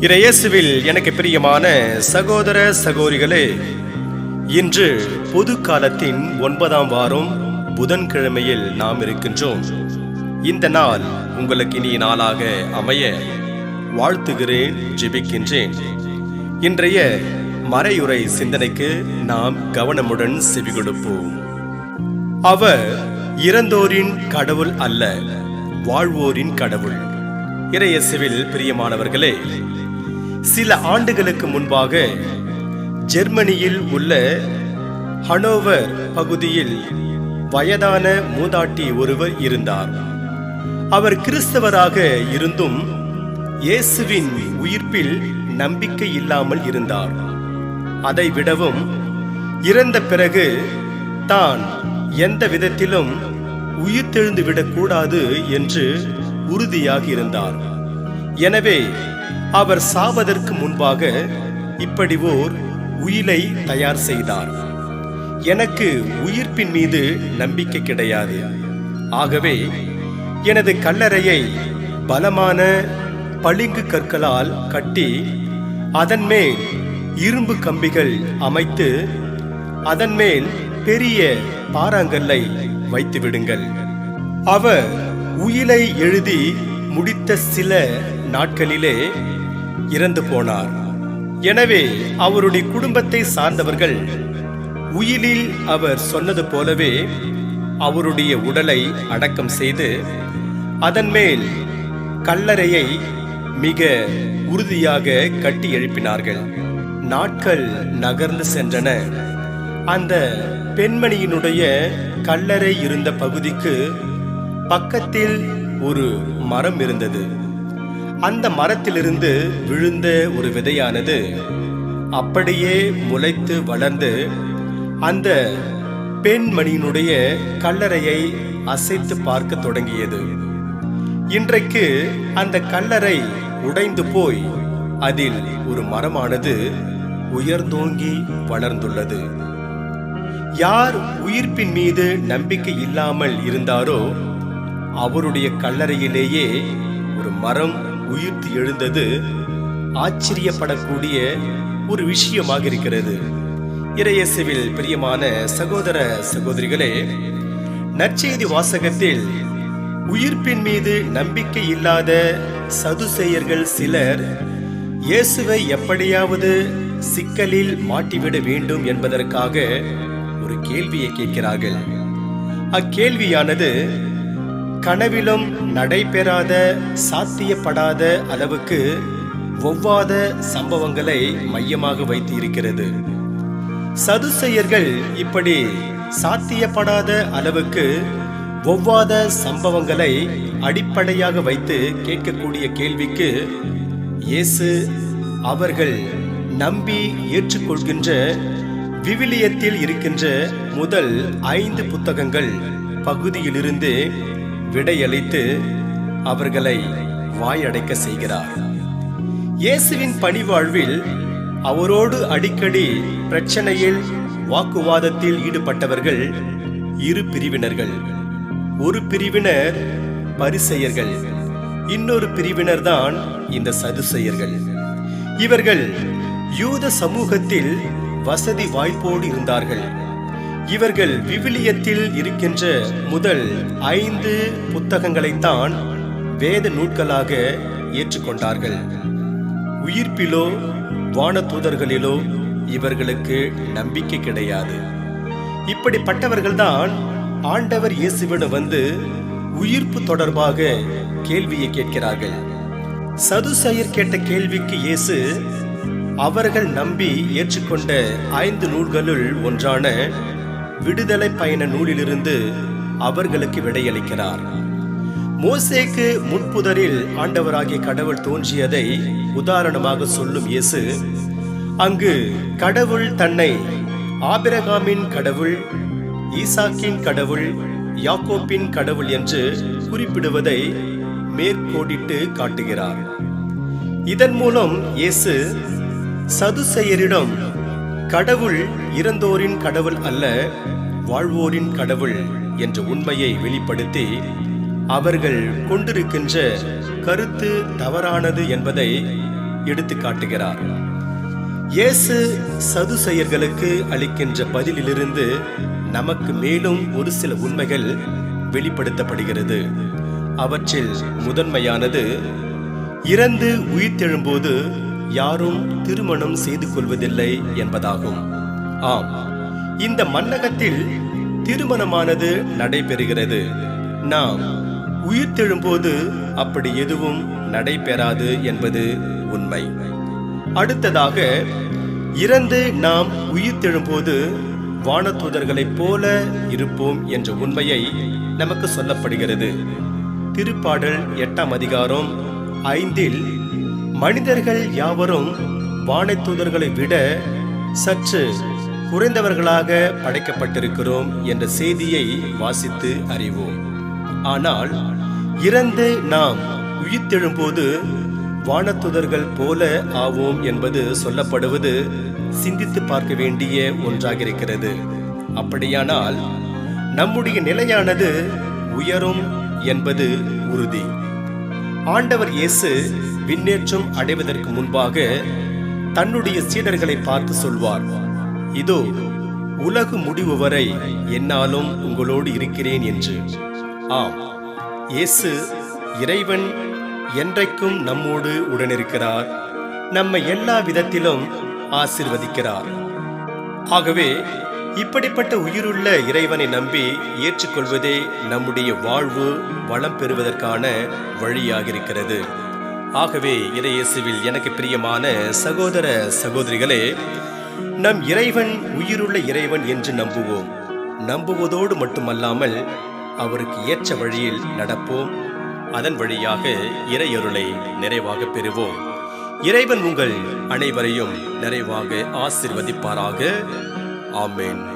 இறையேசுவில் எனக்கு பிரியமான சகோதர சகோதரிகளே இன்று பொது காலத்தின் ஒன்பதாம் வாரம் புதன்கிழமையில் நாம் இருக்கின்றோம். இந்த நாள் உங்களுக்கு இனிய நாளாக அமைய வாழ்த்துகிறேன் ஜெபிக்கின்றேன். இன்றைய மறையுறை சிந்தனைக்கு நாம் கவனமுடன் செவி கொடுப்போம். அவர் இறந்தோரின் கடவுள் அல்ல வாழ்வோரின் கடவுள். இறையசுவில் பிரியமானவர்களே சில ஆண்டுகளுக்கு முன்பாக ஜெர்மனியில் உள்ள ஹனோவர் பகுதியில் வயதான மூதாட்டி ஒருவர் இருந்தார். அவர் கிறிஸ்தவராக இருந்தும் இயேசுவின் உயிர்ப்பில் நம்பிக்கை இல்லாமல் இருந்தார். அதை விடவும் இறந்த பிறகு தான் எந்த விதத்திலும் உயிர்த்தெழுந்து விடக்கூடாது என்று உறுதியாக இருந்தார். எனவே அவர் சாவதற்கு முன்பாக இப்படி ஓர் உயிலை தயார் செய்தார். எனக்கு உயிர்ப்பின் மீது நம்பிக்கை கிடையாது. ஆகவே எனது கல்லறையை பலமான பளிங்கு கற்களால் கட்டி அதன் மேல் இரும்பு கம்பிகள் அமைத்து அதன் மேல் பெரிய பாறாங்கல்லை வைத்து விடுங்கள். அவர் உயிலை எழுதி முடித்த சில நாட்களிலே இறந்து போனார். எனவே அவருடைய குடும்பத்தை சார்ந்தவர்கள் உயிலில் அவர் சொன்னது போலவே அவருடைய உடலை அடக்கம் செய்து அதன் மேல் கல்லறையை மிக உறுதியாக கட்டி எழுப்பினார்கள். நாட்கள் நகர்ந்து சென்றன. அந்த பெண்மணியினுடைய கல்லறை இருந்த பகுதிக்கு பக்கத்தில் ஒரு மரம் இருந்தது. அந்த மரத்திலிருந்து விழுந்த ஒரு விதையானது அப்படியே முளைத்து வளர்ந்து அந்த பெண்மணியினுடைய கல்லறையை அசைத்து பார்க்க தொடங்கியது. இன்றைக்கு அந்த கல்லறை உடைந்து போய் அதில் ஒரு மரமானது உயர்ந்தோங்கி வளர்ந்துள்ளது. யார் உயிர்ப்பின் மீது நம்பிக்கை இல்லாமல் இருந்தாரோ அவருடைய கல்லறையிலேயே ஒரு மரம் உயிர்த்து எழுந்தது ஆச்சரியப்படக்கூடிய ஒரு விஷயமாக இருக்கிறது. இறையேசுவில் பிரியமான சகோதர சகோதரிகளே நற்செய்தி வாசகத்தில் உயிர்ப்பின் மீது நம்பிக்கை இல்லாத சதுசேயர்கள் சிலர் இயேசுவை எப்படியாவது சிக்கலில் மாட்டிவிட வேண்டும் என்பதற்காக ஒரு கேள்வியை கேட்கிறார்கள். அக்கேள்வியானது கனவிலும் நடைபெறாத சாத்தியப்படாத அளவுக்கு ஒவ்வாத சம்பவங்களை மையமாக வைத்து இருக்கிறது சதுசெயர்கள் இப்படி சாத்தியப்படாத அளவுக்கு ஒவ்வாத சம்பவங்களை அடிப்படையாக வைத்து கேட்கக்கூடிய கேள்விக்கு இயேசு அவர்கள் நம்பி ஏற்றுக்கொள்கின்ற விவிலியத்தில் இருக்கின்ற முதல் ஐந்து புத்தகங்கள் பகுதியிலிருந்து விடையளித்து அவர்களை வாயடைக்க செய்கிறார். இயேசுவின் பணிவாழ்வில் அவரோடு அடிக்கடி பிரச்சனையில் வாக்குவாதத்தில் ஈடுபட்டவர்கள் இரு பிரிவினர்கள். ஒரு பிரிவினர் பரிசெயர்கள் இன்னொரு பிரிவினர் தான் இந்த சதுசெயர்கள். இவர்கள் யூத சமூகத்தில் வசதி வாய்ப்போடு இருந்தார்கள். இவர்கள் விவிலியத்தில் இருக்கின்ற முதல் ஐந்து புத்தகங்களைத்தான் வேத நூட்களாக ஏற்றுக்கொண்டார்கள். உயிர்ப்பிலோ வானதூதர்களிலோ இவர்களுக்கு நம்பிக்கை கிடையாது. இப்படிப்பட்டவர்கள்தான் ஆண்டவர் இயேசுவிடம் வந்து உயிர்ப்பு தொடர்பாக கேள்வியை கேட்கிறார்கள். சதுசயர் கேட்ட கேள்விக்கு இயேசு அவர்கள் நம்பி ஏற்றுக்கொண்ட ஐந்து நூல்களுள் ஒன்றான விடுதலை பயண நூலிலிருந்து அவர்களுக்கு விடையளிக்கிறார். மோசேக்கு முன்புதரில் ஆண்டவராகிய கடவுள் தோன்றியதை உதாரணமாக சொல்லும் இயேசு அங்கு கடவுள் தன்னை ஆபிரகாமின் கடவுள் ஈசாக்கின் கடவுள் யாக்கோப்பின் கடவுள் என்று குறிப்பிடுவதை மேற்கோடிட்டு காட்டுகிறார். இதன் மூலம் இயேசு சதுசெயரிடம் கடவுள் இறந்தோரின் கடவுள் அல்ல வாழ்வோரின் கடவுள் என்ற உண்மையை வெளிப்படுத்தி அவர்கள் கொண்டிருக்கின்ற கருத்து தவறானது என்பதை எடுத்து காட்டுகிறார். இயேசு சதுசெயர்களுக்கு அளிக்கின்ற பதிலிலிருந்து நமக்கு மேலும் ஒரு சில உண்மைகள் வெளிப்படுத்தப்படுகிறது. அவற்றில் முதன்மையானது இறந்து உயிர்த்தெழும்போது யாரும் திருமணம் செய்து கொள்வதில்லை என்பதாகும். ஆம் இந்த மன்னகத்தில் திருமணமானது நடைபெறுகிறது. நாம் உயிர்த்தெழும்போது அப்படி எதுவும் நடைபெறாது என்பது உண்மை. அடுத்ததாக இறந்து நாம் உயிர்த்தெழும்போது வானதூதர்களைப் போல இருப்போம் என்ற உண்மையை நமக்கு சொல்லப்படுகிறது. திருப்பாடல் எட்டாம் அதிகாரம் ஐந்தில் மனிதர்கள் யாவரும் வானைத்தூதர்களை விட சற்று குறைந்தவர்களாக படைக்கப்பட்டிருக்கிறோம் என்ற செய்தியை வாசித்து அறிவோம். ஆனால் இறந்து நாம் உயிர்த்தெழும்போது வானத்துதர்கள் போல ஆவோம் என்பது சொல்லப்படுவது சிந்தித்து பார்க்க வேண்டிய ஒன்றாக இருக்கிறது அப்படியானால் நம்முடைய நிலையானது உயரும் என்பது உறுதி. ஆண்டவர் இயேசு விண்ணேற்றம் அடைவதற்கு முன்பாக தன்னுடைய சீடர்களை பார்த்து சொல்வார் இதோ உலகு முடிவு வரை என்னாலும் உங்களோடு இருக்கிறேன் என்று. ஆம் இயேசு இறைவன் என்றைக்கும் நம்மோடு உடனிருக்கிறார் நம்மை எல்லா விதத்திலும் ஆசிர்வதிக்கிறார். ஆகவே இப்படிப்பட்ட உயிருள்ள இறைவனை நம்பி ஏற்றுக்கொள்வதே நம்முடைய வாழ்வு வளம் பெறுவதற்கான வழியாக இருக்கிறது ஆகவே இறையேசுவில் எனக்கு பிரியமான சகோதர சகோதரிகளே நம் இறைவன் உயிருள்ள இறைவன் என்று நம்புவோம். நம்புவதோடு மட்டுமல்லாமல் அவருக்கு ஏற்ற வழியில் நடப்போம். அதன் வழியாக இறையருளை நிறைவாக பெறுவோம். இறைவன் உங்கள் அனைவரையும் நிறைவாக ஆசிர்வதிப்பாராக. ஆமேன்.